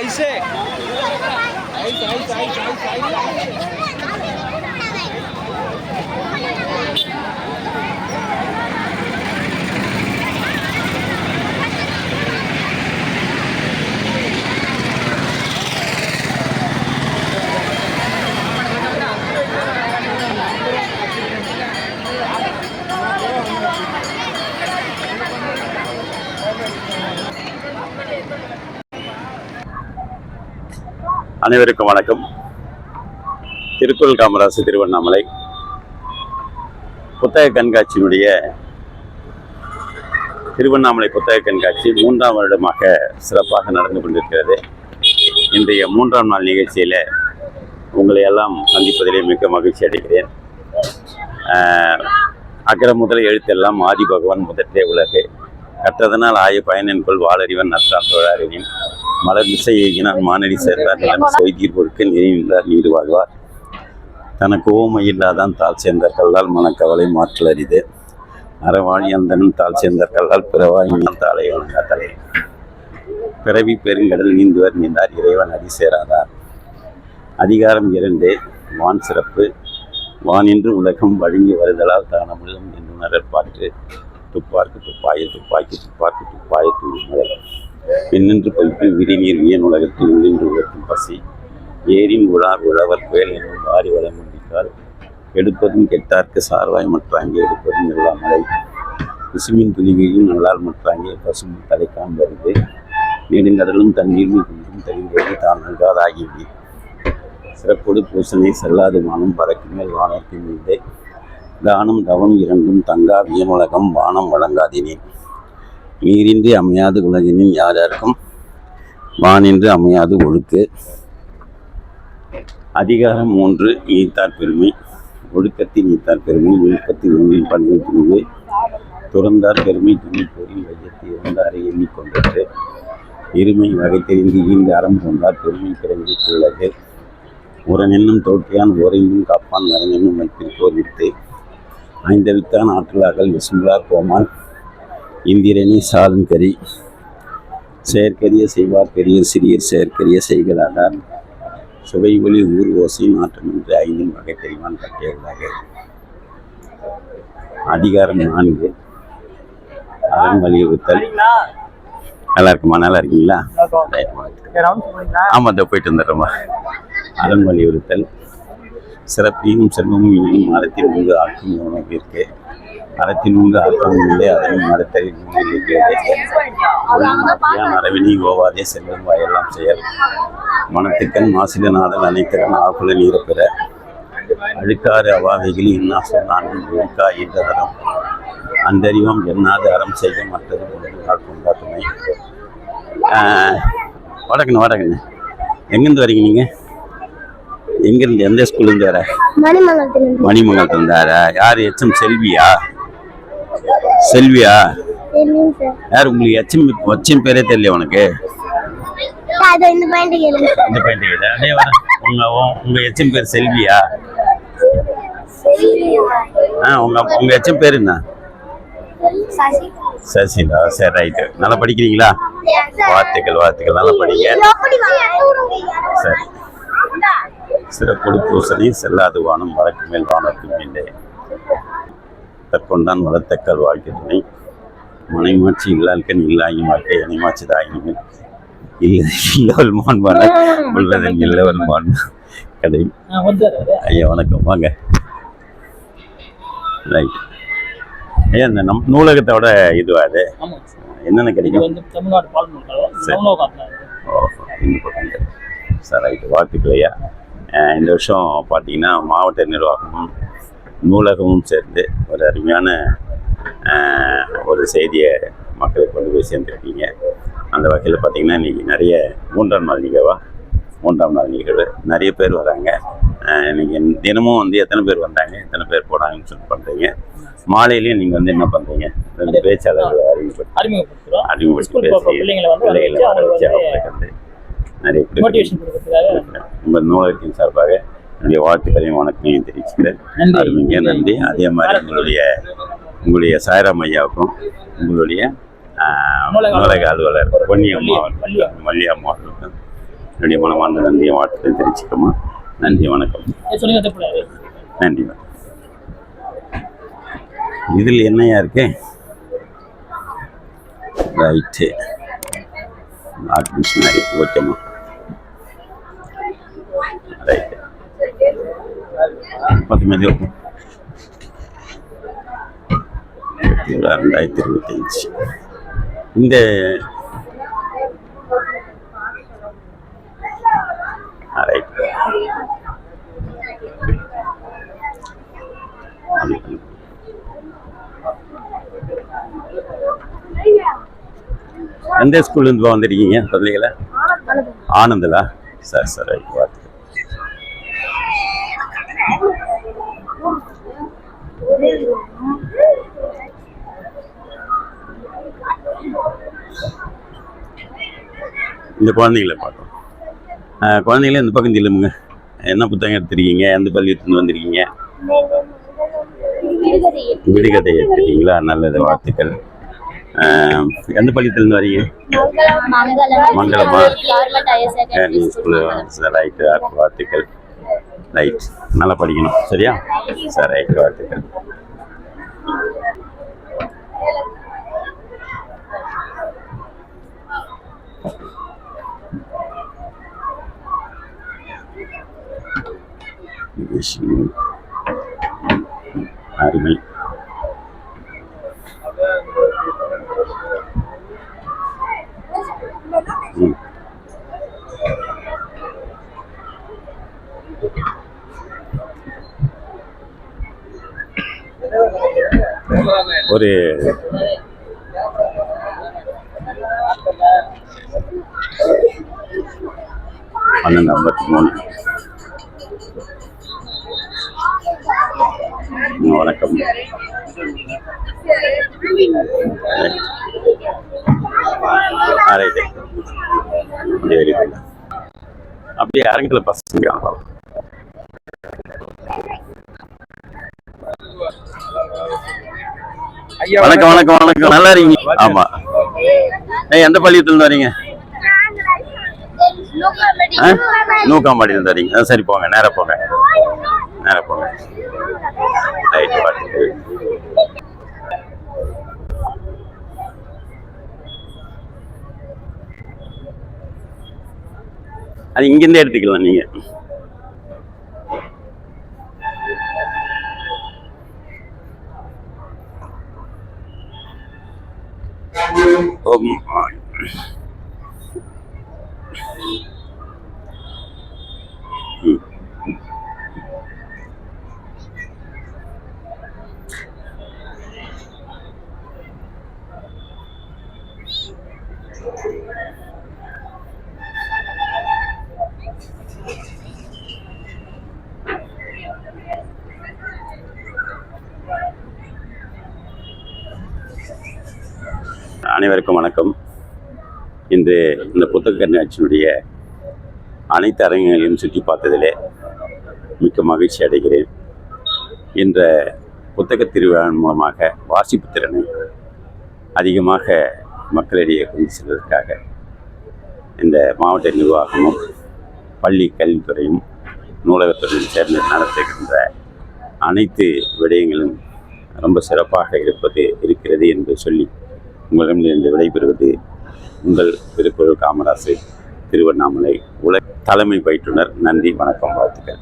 ऐसे ऐसे ऐसे ऐसे ऐसे அனைவருக்கும் வணக்கம். திருக்குறள் காமராசு திருவண்ணாமலை புத்தக கண்காட்சியினுடைய திருவண்ணாமலை புத்தக கண்காட்சி மூன்றாம் வருடமாக சிறப்பாக நடந்து கொண்டிருக்கிறது. இன்றைய மூன்றாம் நாள் நிகழ்ச்சியில் உங்களை எல்லாம் சந்திப்பதிலே மிக்க மகிழ்ச்சி அடைகிறேன். ஆஹ், அகர முதல எழுத்தெல்லாம் ஆதி பகவான் முதற்றே உலகு. கற்றதனால் ஆய பயனென்கொள் வாளறிவன் நற்றான் தொழாரினின். மலர் மிசை ஏகினான் மானடி சேர்ந்தார் நிலம் சொய்தீர் பொருட்கள் நிறைந்தார் நீர் வாழ்வார். தனக்கு ஓமை இல்லாதான் தால் சேர்ந்த கல்லால் மனக்கவலை மாற்றல் அரிது. அறவாழி அந்தனும் தால் சேர்ந்த கல்லால் பிறவாழி தாளை வணங்கா தலை. பிறவி பெருங்கடல் நீந்துவர் நீந்தார் இறைவன் அடி சேராதார். அதிகாரம் இரண்டு வான் சிறப்பு. வான் என்று உலகம் வழங்கி வருதலால் தானமுள்ளம் என்று உணரற்பாற்று. துப்பார்க்கு துப்பாய துப்பாக்கி துப்பார்க்கு துப்பாய தூமலை பின்னின்று பொய்ப்பு விரிநீர் வியன் உலகத்தில் உள்ளின்று உலகம் பசி. ஏரின் உழார் உழவர் புயல் வாரி வளம் முடித்தால் எடுப்பதும் கெட்டார்க்கு சார்வாய் மற்றாங்கே எடுப்பதும் இல்லாமலை குசுமின் துணிகையும் நல்லால் மற்றாங்கே பசும் தலைக்காம் வருது. நெடுங்கடலும் தண்ணீரும் குன்றும் தான் நல்காதாகிவிடு சிறப்போடு பூசணி செல்லாது வானம் பறக்கு மேல் வானத்தின் மீதே. தானம் தவம் இரண்டும் தங்கா வியனுலகம் வானம் வழங்காதினேன். நீரின்றி அமையாது உலகினின் யார் யாருக்கும் வானின்றி அமையாது ஒழுக்கு. அதிகாரம் மூன்று ஈத்தார் பெருமை. ஒழுக்கத்தின் ஈத்தார் பெருமை ஒழுக்கத்தின் ஒன்றின் பண்பு பிரிவு துறந்தார் பெருமை துணி பொருள் வையத்தை இருந்தாரை எண்ணிக்கொண்டது இருமை வகை தெரிந்து ஈண்டு அறம் கொண்டார் பெருமை பிறந்திட்டுள்ளது உரனென்னும் தோற்றியான் ஓரைந்தும் காப்பான் வரனென்னும் வைத்திருப்போர் வித்து ஐந்தவித்தான் ஆற்றலாகல் விசும்புலார் கோமான் இந்திரனே சாலும் கரி செயற்கரிய செய்வார் பெரியர் சிறியர் செயற்கரிய செய்களாதார். சுவை ஒளி ஊர் ஓசை நாட்டம் என்று ஐந்தின் வகை தெரிவான் கட்டியதாக அதிகாரம் நான்கு. அறம் வலியுறுத்தல். நல்லா இருக்குமா நல்லா இருக்கீங்களா Right, வாழ்த்துக்கள். ஆமா இதோ போயிட்டு வந்துடுறோமா. அறம் வலியுறுத்தல். சிறப்பையும் செல்வமும் இனியும் மரத்தில் உங்கு ஆக்கும் உணவு இருக்கு. அறத்தில் உங்கு ஆக்கம் இல்லை. அதனும் மரத்தில் மரவினி கோவாதே செல்வம் வாயெல்லாம் செயல். மனத்துக்கண் மாசில நாடல் அனைத்தகன் ஆகுல நீர பெற. அழுக்காறு அவாவைகள் இன்னா சொன்னான் ஒழுக்கா என்றதரம் அந்தறிவம் எண்ணாது அறம் செய்ய மற்றது கொண்டால் கொண்டா துணை. ஆஹ், வடக்குண்ணே வடக்குண்ணே. எங்கேருந்து வரீங்க நீங்கள் எங்கேருந்து எந்த ஸ்கூல்லேருந்து வர? மணிமங்கலத்திலிருந்து. மணிமங்கலத்துல இருந்தாரா யார் எச்எம் செல்வியா? செல்வியா? யார் உங்களுக்கு எச்எம் எச்எம் பேரே தெரியல உனக்கு? இந்த பையன் அதே உங்க உங்க எச்எம் பேர் செல்வியா? ஆ உங்க உங்க எச்எம் பேர் என்ன? சசி. சசிலா சரி ரைட்டு நல்லா படிக்கிறீங்களா? வாழ்த்துக்கள் வாழ்த்துக்கள். நல்லா படிங்க. சரி. சிறப்பொடு பூசணி செல்லாது வானம் வழக்கு மேல் வானத்தும் இல்லை தற்கொண்டான் வளர்த்தக்கல் வாழ்க்கை துணை மனைமாட்சி இல்லால்கன் இல்லாயும் வாழ்க்கை இணைமாட்சி தாயினுமே இல்லை இல்லவல் மாண்பான உள்ளதன் இல்லவல் மான் கடை. ஐயா வணக்கம் வாங்க. ரைட். ஐயா இந்த நம் நூலகத்தோட இதுவா அது. என்னென்ன கிடைக்கும்? தமிழ்நாடு பால் சரி. நூலகம் ரைட்டு. வாழ்த்துக்கள் ஐயா. இந்த வருஷம் பார்த்தீங்கன்னா மாவட்ட நிர்வாகமும் நூலகமும் சேர்ந்து ஒரு அருமையான ஒரு செய்தியை மக்களுக்கு கொண்டு போய் சேர்ந்துருக்கீங்க. அந்த வகையில் பார்த்தீங்கன்னா இன்றைக்கி நிறைய மூன்றாம் நாள் நிகழ்வா? மூன்றாம் நாள் நிகழ்வு. நிறைய பேர் வராங்க. அஹ், இன்னைக்கு தினமும் வந்து எத்தனை பேர் வந்தாங்க எத்தனை பேர் போனாங்கன்னு சொல்லி பண்ணுறீங்க மாலையிலையும் நீங்கள் வந்து என்ன பண்ணுறீங்க ரெண்டு பேச்சாளர்களை அறிமுகப்படுத்தி அறிமுகப்படுத்தி பிள்ளைங்களை வச்சு அவங்களுக்கு வந்து நிறைய உங்கள் நூலகத்தின் சார்பாக என்னுடைய வாழ்த்துக்களையும் வணக்கத்தையும் தெரிவிச்சுக்கிறேன் நன்றி. அருமைங்க நன்றி. அதே மாதிரி உங்களுடைய உங்களுடைய சாய்ராம் ஐயாவுக்கும் உங்களுடைய நூலக அலுவலர். பொன்னியம்மா மல்லி- அவர்களுக்கும் மல்லியம்மா அவர்களுக்கும் என்னுடைய மனமார்ந்த நன்றியை வாழ்த்துக்கள் தெரிவிச்சுக்கோமா நன்றி வணக்கம். நன்றி இதில் என்னையா இருக்கு? ரைட்டு. ஆர்ட் மிஷினரி ஓகேம்மா ரைட்டு பத்து இருக்கும். ரெண்டாயிரத்தி இருபத்தஞ்சு இந்த ரைட் எந்த ஸ்கூல்லேருந்து வந்திருக்கீங்க குழந்தைகள ஆனந்தலா? சார் சார் ரைட் பார்த்து இந்த குழந்தைங்கள பார்க்கணும். ஆ, குழந்தைங்கள இந்த பக்கம் திரும்புங்க என்ன புத்தகம் எடுத்திருக்கீங்க? எந்த பள்ளியிலிருந்து வந்திருக்கீங்க? விடுகதை எடுத்துருக்கீங்களா? நல்லது வாழ்த்துக்கள். எந்த பள்ளியிலிருந்து வரீங்க? மங்களமா? ரைட்டு வாழ்த்துக்கள். ரைட் நல்லா படிக்கணும். சரியா? சரி ரைட் வாழ்த்துக்கள். விஷயம் அருமை ம் ஒரு பன்னெண்டு ஐம்பத்தி மூணு ம், வணக்கம். வெரி குட் அப்படியே அரங்கில் பசங்க வணக்கம் வணக்கம். வணக்கம் நல்லா இருக்கீங்க. ஆமா. எந்த பள்ளியத்துல வரீங்க? ஆ? நூக்காம்பாடியில் தரீங்க சரி போங்க. நேராக போங்க. நேராக போங்க. ரைட் பார்த்து அது இங்கேருந்தே எடுத்துக்கலாம் நீங்க. ஓம் அனைவருக்கும் வணக்கம். இன்று இந்த புத்தக கண்காட்சியினுடைய அனைத்து அரங்கங்களையும் சுற்றி பார்த்ததிலே மிக்க மகிழ்ச்சி அடைகிறேன். இந்த புத்தக திருவிழாவின் மூலமாக வாசிப்பு திறனை அதிகமாக மக்களிடையே கொண்டு செல்வதற்காக இந்த மாவட்ட நிர்வாகமும் பள்ளி கல்வித்துறையும் நூலகத்துறையும் சேர்ந்து நடத்துகின்ற அனைத்து விடயங்களும் ரொம்ப சிறப்பாக இருப்பது இருக்கிறது என்று சொல்லி உங்களிடமிருந்து விடைபெறுவது உங்கள் திருக்குறள் காமராசு திருவண்ணாமலை உலக தலைமை பயிற்றுனர். நன்றி வணக்கம் வாழ்த்துக்கள்.